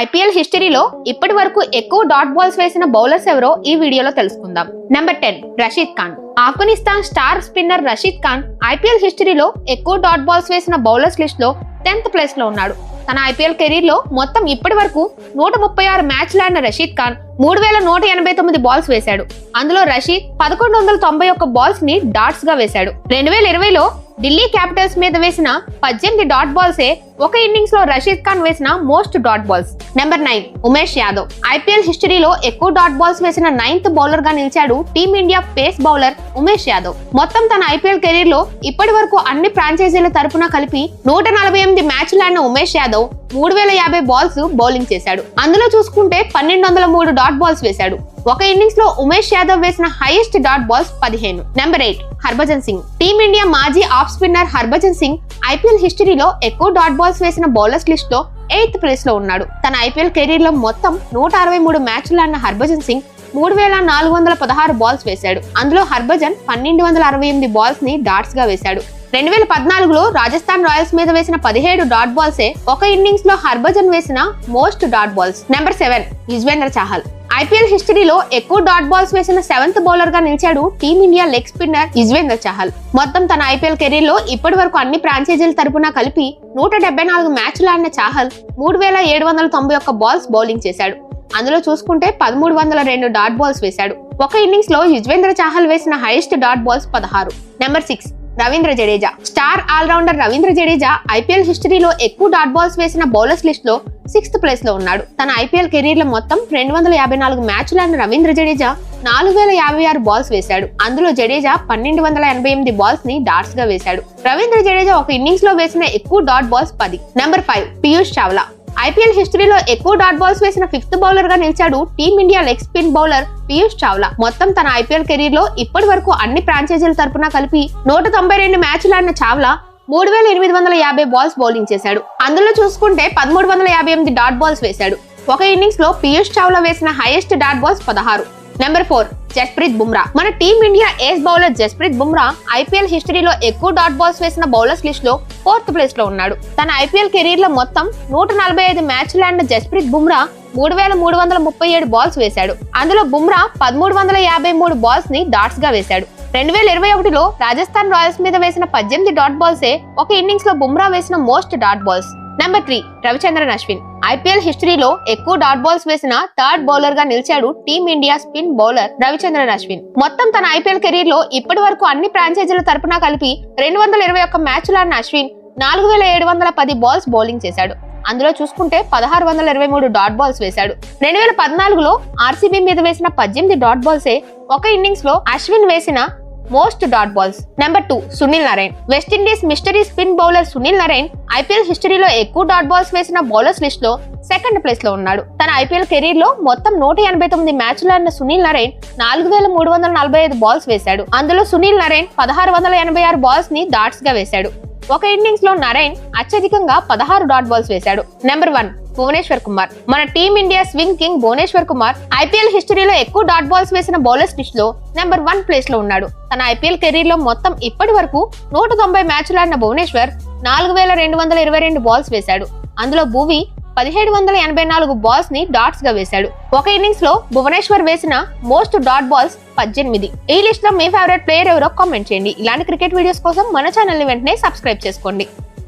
IPL హిస్టరీలో ఇప్పటి వరకు ఎక్కువ డాట్ బాల్స్ వేసిన బౌలర్స్ ఎవరో ఈ వీడియోలో తెలుసుకుందాం. Number ten Rashid Khan. Afghanistan star spinner Rashid Khan IPL హిస్టరీలో ఎక్కువ డాట్ బాల్స్ వేసిన బౌలర్స్ లిస్ట్లో టెన్త్ ప్లేస్లో ఉన్నాడు. తన ఐపీఎల్ కెరీర్లో మొత్తం ఇప్పటి వరకు నూట ముప్పై ఆరు మ్యాచ్లు ఆడిన రషీద్ ఖాన్ మూడు వేల నూట ఎనభై తొమ్మిది బాల్స్ వేశాడు. అందులో రషీద్ పదకొండు వందల తొంభై ఒక్క బాల్స్ని డాట్స్గా వేశాడు. రెండు వేల ఇరవైలో ఢిల్లీ క్యాపిటల్స్ మీద వేసిన పద్దెనిమిది డాట్ బాల్సే ఒక ఇన్నింగ్స్లో రషీద్ ఖాన్ వేసిన most dot balls number nine Umesh Yadav. IPL హిస్టరీలో ఎక్కువ డాట్ బాల్స్ వేసిన నైన్త్ బౌలర్గా నిలిచాడు team India pace bowler Umesh Yadav. మొత్తం తన ఐపీఎల్ కెరీర్లో ఇప్పటి వరకు అన్ని ఫ్రాంచైజీల తరపున కలిపి నూట నలభై ఎనిమిది మ్యాచ్లు ఆడిన ఉమేష్ యాదవ్ మూడు వేల యాభై బాల్స్ బౌలింగ్ చేశాడు. అందులో చూసుకుంటే పన్నెండు వందల మూడు డాట్ బాల్స్ వేశాడు. ఒక ఇన్నింగ్స్లో ఉమేష్ యాదవ్ వేసిన హైయెస్ట్ డాట్ బాల్స్ పదిహేను. Number eight Harbhajan Singh. Team India మాజీ off spinner Harbhajan Singh IPL హిస్టరీలో ఎక్కువ డాట్ బాల్స్ వేసిన బౌలర్స్ లిస్ట్లో ఎయిత్ ప్లేస్లో ఉన్నాడు. తన ఐపీఎల్ కెరీర్లో మొత్తం నూట అరవై మూడు మ్యాచ్లు ఆడిన హర్భజన్ సింగ్ మూడు వేల నాలుగు వందల పదహారు బాల్స్ వేశాడు. అందులో హర్భజన్ పన్నెండు వందల అరవై ఎనిమిది బాల్స్ని డాట్స్గా వేశాడు. రెండు వేల పద్నాలుగులో రాజస్థాన్ రాయల్స్ మీద వేసిన పదిహేడు డాట్ బాల్సే ఒక ఇన్నింగ్స్లో హర్భజన్ వేసిన most dot balls number seven Yuzvendra Chahal. IPL హిస్టరీలో ఎక్కువ డాట్ బాల్స్ వేసిన సెవెంత్ బౌలర్గా నిలిచాడు team India leg spinner Yuzvendra Chahal. మొత్తం తన ఐపీఎల్ కెరీర్లో ఇప్పటి వరకు అన్ని ఫ్రాంచైజీల తరపున కలిపి నూట డెబ్బై నాలుగు మ్యాచ్లు ఆడిన చాహల్ మూడు వేల ఏడు వందల తొంభై ఒక్క బాల్స్ బౌలింగ్ చేశాడు. అందులో చూసుకుంటే పదమూడు వందల రెండు డాట్ బాల్స్ వేశాడు. ఒక ఇన్నింగ్స్లో యుజ్వేంద్ర చాహల్ వేసిన హైయెస్ట్ డాట్ బాల్స్ పదహారు. Number six Ravindra Jadeja. Star allrounder Ravindra Jadeja IPL హిస్టరీలో ఎక్కువ డాట్ బాల్స్ వేసిన బౌలర్స్ లిస్ట్లో సిక్స్త్ ప్లేస్లో ఉన్నాడు. తన ఐపీఎల్ కెరీర్లో మొత్తం రెండు వందల యాభై నాలుగు మ్యాచ్లు రవీంద్ర జడేజా నాలుగు వేల యాభై ఆరు బాల్స్ వేశాడు. అందులో జడేజా పన్నెండు వందల ఎనభై ఎనిమిది బాల్స్ని డాట్స్గా వేశాడు. రవీంద్ర జడేజా ఒక ఇన్నింగ్స్లో వేసిన ఎక్కువ డాట్ బాల్స్ పది. Number five Piyush Chawla. IPL హిస్టరీలో ఎక్కువ డాట్ బాల్స్ వేసిన ఫిఫ్త్ బౌలర్గా నిలిచాడు team India leg spin bowler Piyush Chawla. మొత్తం తన ఐపీఎల్ కెరీర్లో ఇప్పటి వరకు అన్ని ఫ్రాంచైజీల తరపున కలిపి నూట తొంభై రెండు మ్యాచ్లు ఆడిన చావ్లా మూడు వేల ఎనిమిది వందల యాభై బాల్స్ బౌలింగ్ చేశాడు. అందులో చూసుకుంటే పదమూడు వందల యాభై ఎనిమిది డాట్ బాల్స్ వేశాడు. ఒక ఇన్నింగ్స్లో పీయూష్ చావ్లా వేసిన హైయెస్ట్ డాట్ బాల్స్ పదహారు. Number four Jasprit Bumrah. మన team India ace bowler Jasprit Bumrah IPL హిస్టరీలో ఎక్కువ డాట్ బాల్స్ వేసిన బౌలర్స్ లిస్ట్లో ఫోర్త్ ప్లేస్లో ఉన్నాడు. తన ఐపీఎల్ కెరీర్లో మొత్తం నూట నలభై ఐదు మ్యాచ్లు ఆడిన జస్ప్రీత్ బుమ్రా మూడు వేల మూడు వందల ముప్పై ఏడు బాల్స్ వేశాడు. అందులో బుమ్రా పదమూడు వందల యాభై మూడు బాల్స్ని డాట్స్గా వేశాడు. రెండు వేల ఇరవై ఒకటిలో రాజస్థాన్ రాయల్స్ మీద వేసిన పద్దెనిమిది డాట్ బాల్సే ఒక ఇన్నింగ్స్లో బుమ్రా వేసిన most dot balls. Number three Ravichandran Ashwin. IPL హిస్టరీలో ఎక్కువ డాట్ బాల్స్ వేసిన థర్డ్ బౌలర్గా నిలిచాడు team India spin bowler Ravichandran Ashwin. మొత్తం తన ఐపీఎల్ కెరీర్లో ఇప్పటి వరకు అన్ని ఫ్రాంచైజీల తరపున కలిపి రెండు వందల ఇరవై ఒక్క మ్యాచ్లు ఆడిన అశ్విన్ నాలుగు వేల ఏడు వందల పది బాల్స్ బౌలింగ్ చేశాడు. అందులో చూసుకుంటే పదహారు వందల ఇరవై మూడు డాట్ బాల్స్ వేశాడు. రెండు వేల పద్నాలుగులో ఆర్సీబీ మీద వేసిన పద్దెనిమిది డాట్ బాల్సే ఒక ఇన్నింగ్స్లో అశ్విన్ వేసిన most dot balls. Number two Sunil Narine. West Indies mystery spin bowler Sunil Narine IPL హిస్టరీలో ఎక్కువ డాట్ బాల్స్ వేసిన బౌలర్స్ లిస్ట్లో సెకండ్ ప్లేస్లో ఉన్నాడు. తన ఐపీఎల్ కెరీర్లో మొత్తం నూట ఎనభై తొమ్మిది మ్యాచ్లు ఆడిన సునీల్ నారాయణ్ నాలుగు వేల మూడు వందల నలభై ఐదు బాల్స్ వేశాడు. అందులో సునీల్ నారాయణ్ పదహారు వందల ఎనభై ఆరు బాల్స్ని డాట్స్గా వేశాడు. ఒక ఇన్నింగ్స్లో నారాయణ్ అత్యధికంగా పదహారు డాట్ బాల్స్ వేశాడు. Number one Bhuvneshwar Kumar. మన team India swing king Bhuvneshwar Kumar IPL హిస్టరీలో ఎక్కువ డాట్ బాల్స్ వేసిన బౌలర్స్ లిస్ట్లో నెంబర్ వన్ ప్లేస్లో ఉన్నాడు. తన ఐపీఎల్ కెరీర్లో మొత్తం ఇప్పటి వరకు నూట తొంభై మ్యాచ్లు ఆడిన భువనేశ్వర్ నాలుగు వేల రెండు వందల ఇరవై రెండు బాల్స్ వేశాడు. అందులో భూవి పదిహేడు వందల ఎనభై నాలుగు బాల్స్ని డాట్స్గా వేశాడు. ఒక ఇన్నింగ్స్లో భువనేశ్వర్ వేసిన మోస్ట్ డాట్ బాల్స్ పద్దెనిమిది. ఈ లిస్ట్లో మీ ఫేవరెట్ ప్లేయర్ ఎవరో కామెంట్ చేయండి. ఇలాంటి క్రికెట్ వీడియోస్ కోసం మన ఛానల్ని వెంటనే సబ్స్క్రైబ్ చేసుకోండి.